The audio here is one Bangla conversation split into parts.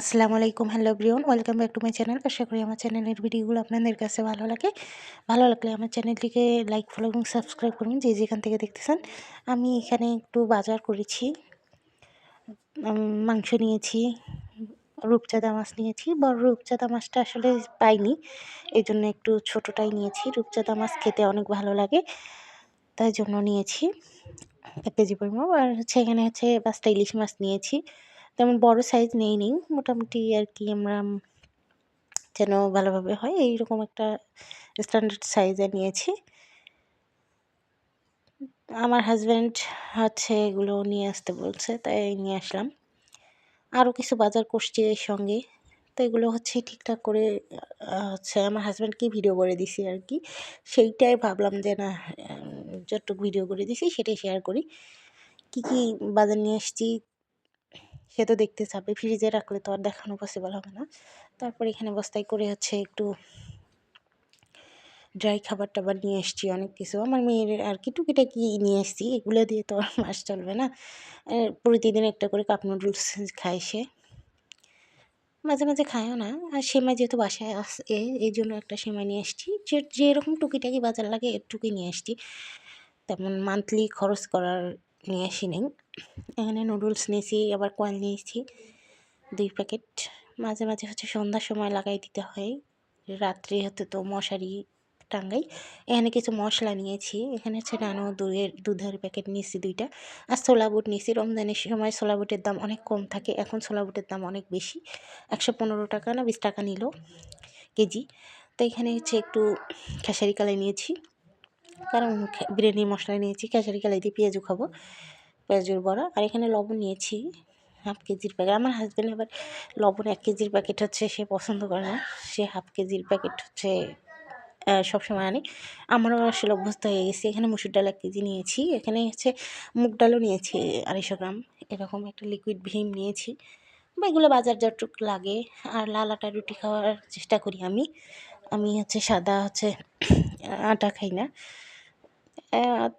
আসসালামু আলাইকুম hello Brian welcome back to my channel আশা করি আমার চ্যানেলের ভিডিওগুলো আপনাদের কাছে ভালো লাগে। ভালো লাগলে আমার চ্যানেলটিকে লাইক ফলো এবং সাবস্ক্রাইব করুন যে যেখান থেকে দেখতেছেন। আমি এখানে একটু বাজার করেছি মাংস নিয়েছি, রূপচাঁদা মাছ নিয়েছি। বড় রূপচাঁদা মাছটা আসলে পাইনি এই জন্য একটু ছোটোটাই নিয়েছি। রূপচাঁদা মাছ খেতে অনেক ভালো লাগে, তাই জন্য নিয়েছি। এক কেজি পরিমাণ। আর হচ্ছে এখানে হচ্ছে পাঁচটা ইলিশ মাছ নিয়েছি। তেমন বড় সাইজ নেই নেই। মোটামুটি আর কি আমরা যেন ভালোভাবে হয়, এইরকম একটা স্ট্যান্ডার্ড সাইজে নিয়েছি। আমার হাজব্যান্ড হচ্ছে এগুলো নিয়ে আসতে বলছে, তাই নিয়ে আসলাম। আরও কিছু বাজার করছি এর সঙ্গে। তো এগুলো হচ্ছে ঠিকঠাক করে হচ্ছে আমার হাজব্যান্ডকে ভিডিও করে দিছি আর কি সেইটাই ভাবলাম যে, না যতটুকু ভিডিও করে দিছি, সেটাই শেয়ার করি। কি কি বাজার নিয়ে এসেছি সে তো দেখতে চাবে ফ্রিজে রাখলে তো আর দেখানো পসিবল হবে না। তারপর এখানে বস্তায় করে হচ্ছে একটু ড্রাই খাবার টাবার নিয়ে এসেছি অনেক কিছু। আমার মেয়ের আর কি টুকিটাকি নিয়ে এসেছি এগুলো দিয়ে তো আর মাস চলবে না। প্রতিদিন একটা করে কাপ নুডলস খায় সে। মাঝে মাঝে খায়ও না। আর সেমাই যেহেতু বাসায় আসে এই জন্য একটা সেমাই নিয়ে এসেছি যে, যেরকম টুকিটাকি বাজার লাগে এর টুকি নিয়ে এসেছি তেমন মান্থলি খরচ করার নিয়ে আসি নেই। এখানে নুডলস নিয়েছি, আবার কয়েল নিয়েছি, দুই প্যাকেট। মাঝে মাঝে হচ্ছে সন্ধ্যার সময় লাগাই দিতে হয়। রাত্রে হতে তো মশারি টাঙ্গাই এখানে কিছু মশলা নিয়েছি, এখানে হচ্ছে নানো দুধের দুধের প্যাকেট নিয়েছি দুইটা। আর ছোলা বুট নিয়েছি। রমজানের সময় ছোলা বুটের দাম অনেক কম থাকে, এখন ছোলা বুটের দাম অনেক বেশি। একশো পনেরো টাকা না বিশ টাকা নিল কেজি। তো এখানে হচ্ছে একটু খেসারি কালাই নিয়েছি, কারণ বিরিয়ানি মশলা নিয়েছি, খেসারি কালাই দিয়ে পেঁয়াজও খাব। পেঁয়াজের বড়া। আর এখানে লবণ নিয়েছি, হাফ কেজির প্যাকেট আমার হাজব্যান্ড আবার লবণ এক কেজির প্যাকেট হচ্ছে সে পছন্দ করে না। সে হাফ কেজির প্যাকেট হচ্ছে সবসময় আনি। আমারও আসলে অভ্যস্ত হয়ে গেছি। এখানে মুসুর ডাল এক কেজি নিয়েছি। এখানে হচ্ছে মুগ ডালও নিয়েছি আড়াইশো গ্রাম। এরকম একটা লিকুইড ভীম নিয়েছি। বা এগুলো বাজার যতটুক লাগে। আর লাল আটা রুটি খাওয়ার চেষ্টা করি আমি। আমি হচ্ছে সাদা হচ্ছে আটা খাই না।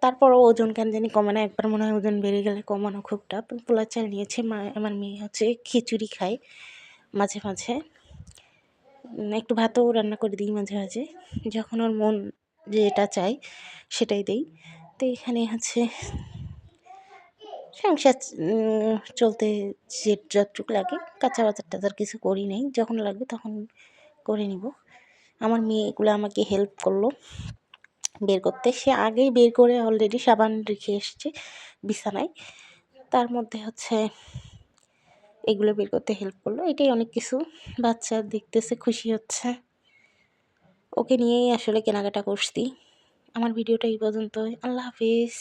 তারপরও ওজন কেন জানি কমে না, একবার মনে হয় ওজন বেড়ে গেলে কমানো খুব টাফ পোলা চাল নিয়েছে মা, আমার মেয়ে হচ্ছে খিচুড়ি খায় মাঝে মাঝে। একটু ভাতও রান্না করে দিই মাঝে মাঝে, যখন ওর মন যেটা চাই সেটাই দেই। তো এখানে হচ্ছে সংসার চলতে যে যতটুকু লাগে, কাঁচা বাজার টাজার কিছু করি নাই, যখন লাগবে তখন করে নিব। আমার মেয়ে এগুলো আমাকে হেল্প করল। বের করতে। সে আগেই বের করে অলরেডি সাবান রেখে এসছে বিছানায়। তার মধ্যে হচ্ছে এগুলো বের করতে হেল্প করল। এটাই অনেক কিছু। বাচ্চা দেখতেছে, খুশি হচ্ছে। ওকে নিয়েই আসলে কেনাকাটা করছি। আমার ভিডিওটা এই পর্যন্ত আল্লাহ হাফিজ।